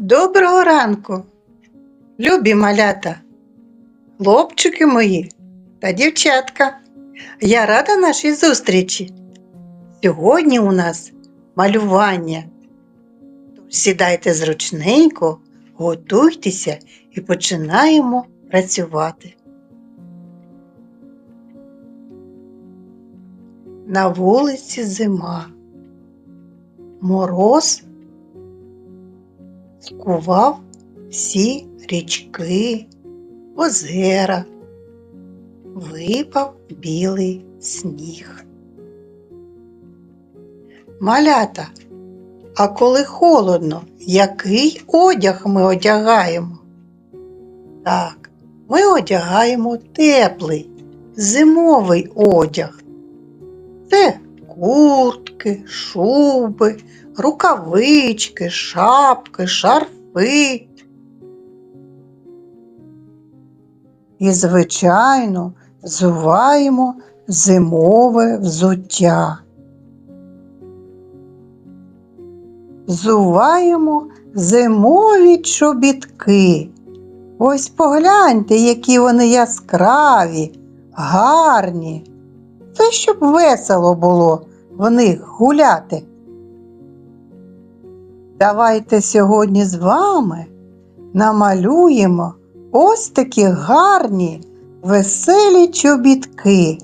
Доброго ранку, любі малята, хлопчики мої та дівчатка. Я рада нашій зустрічі. Сьогодні у нас малювання. Сідайте зручненько, готуйтеся і починаємо працювати. На вулиці зима. Мороз скував всі річки, озера, випав білий сніг. Малята, а коли холодно, який одяг ми одягаємо? Так, ми одягаємо теплий, зимовий одяг. Це куртки, шуби, рукавички, шапки, шарфи. І, звичайно, взуваємо зимове взуття. Взуваємо зимові чобітки. Ось погляньте, які вони яскраві, гарні. Це щоб весело було в них гуляти. Давайте сьогодні з вами намалюємо ось такі гарні, веселі чобітки.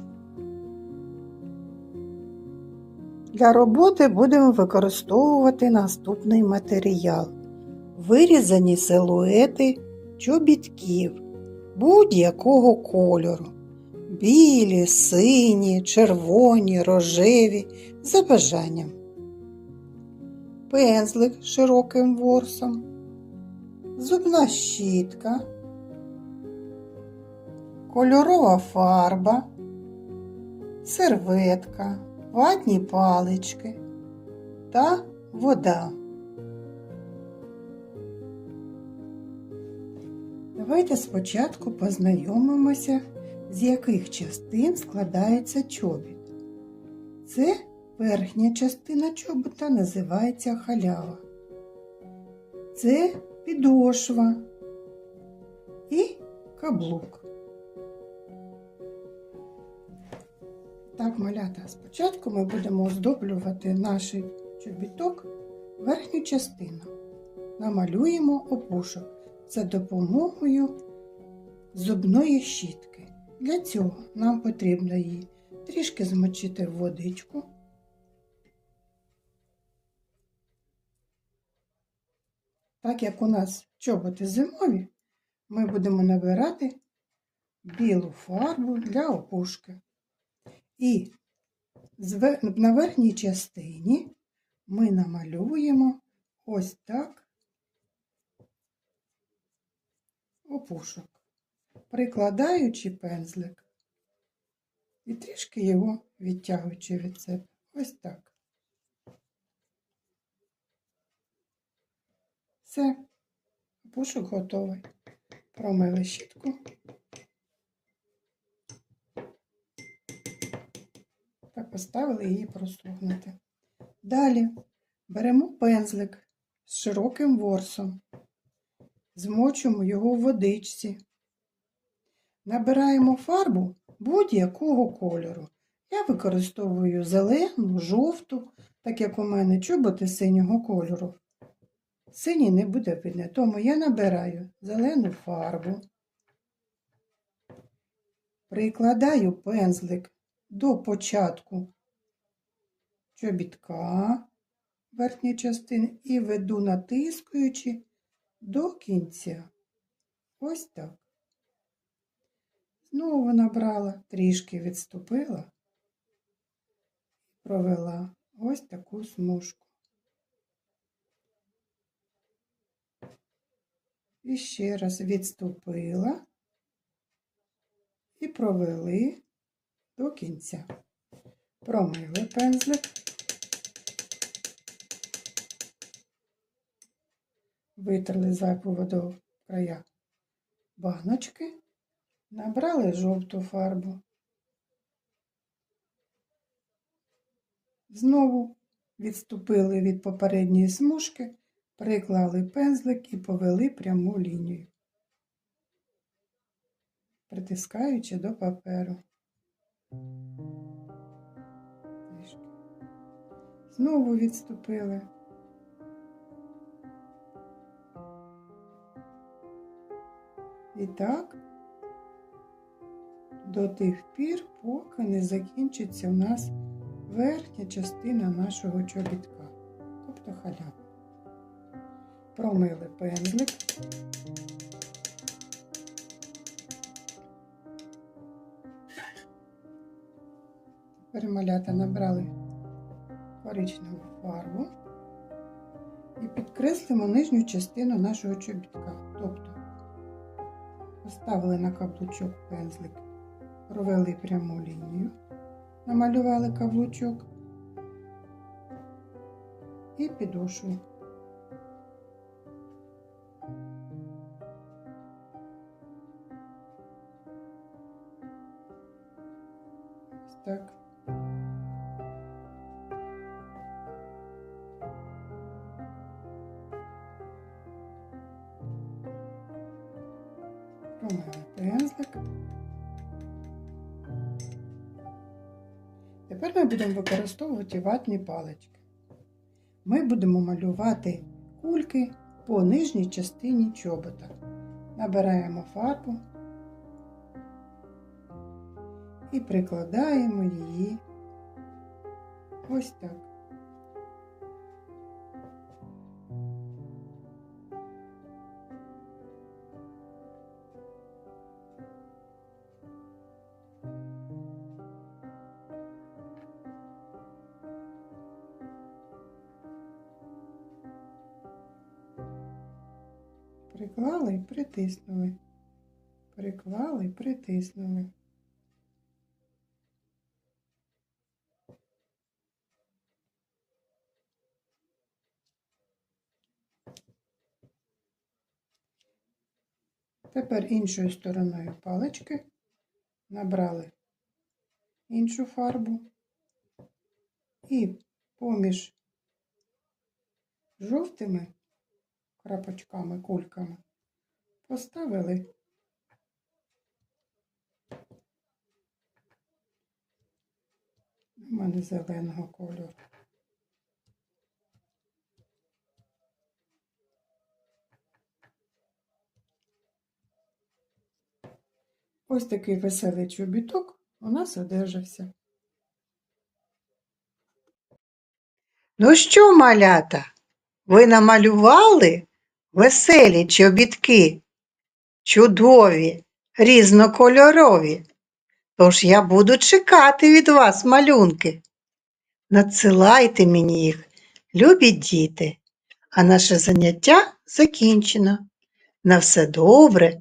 Для роботи будемо використовувати наступний матеріал. Вирізані силуети чобітків будь-якого кольору. Білі, сині, червоні, рожеві за бажанням пензлик з широким ворсом, зубна щітка, кольорова фарба, серветка, ватні палички та вода. Давайте спочатку познайомимося, з яких частин складається чобіт. Це Верхня частина чобота називається халява. Це підошва і каблук. Так, малята, спочатку ми будемо оздоблювати наш чобіток верхню частину. Намалюємо опушок за допомогою зубної щітки. Для цього нам потрібно її трішки змочити в водичку. Так як у нас чоботи зимові, ми будемо набирати білу фарбу для опушки. І на верхній частині ми намалюємо ось так опушок, прикладаючи пензлик і трішки його відтягуючи від себе. Ось так. Все, пушок готовий. Промили щітку. Та поставили її просохнути. Далі беремо пензлик з широким ворсом, змочуємо його в водичці, набираємо фарбу будь-якого кольору. Я використовую зелену, жовту, так як у мене чоботи синього кольору. Синій не буде видно, тому я набираю зелену фарбу, прикладаю пензлик до початку чобітка верхньої частини і веду, натискаючи до кінця. Ось так. Знову набрала, трішки відступила, провела ось таку смужку. І ще раз відступила і провели до кінця. Промили пензлик, витерли зайву воду в края баночки, набрали жовту фарбу. Знову відступили від попередньої смужки Приклали пензлик і повели пряму лінію, притискаючи до паперу. Знову відступили. І так до тих пір, поки не закінчиться у нас верхня частина нашого чобітка, тобто халява. Промили пензлик. Тепер малята набрали коричневу фарбу і підкреслимо нижню частину нашого чобітка. Тобто поставили на каблучок пензлик, провели пряму лінію, намалювали каблучок і підошву. Так. Пензлик. Тепер ми будемо використовувати ватні палички. Ми будемо малювати кульки по нижній частині чобота. Набираємо фарбу і прикладаємо її ось так. Приклали притиснули. Приклали притиснули. Тепер іншою стороною палички набрали іншу фарбу і поміж жовтими крапочками, кульками поставили у мене зеленого кольору. Ось такий веселий чобіток у нас одержався. Ну що, малята, ви намалювали веселі чобітки, чудові, різнокольорові. Тож я буду чекати від вас малюнки. Надсилайте мені їх, любі діти, а наше заняття закінчено. На все добре,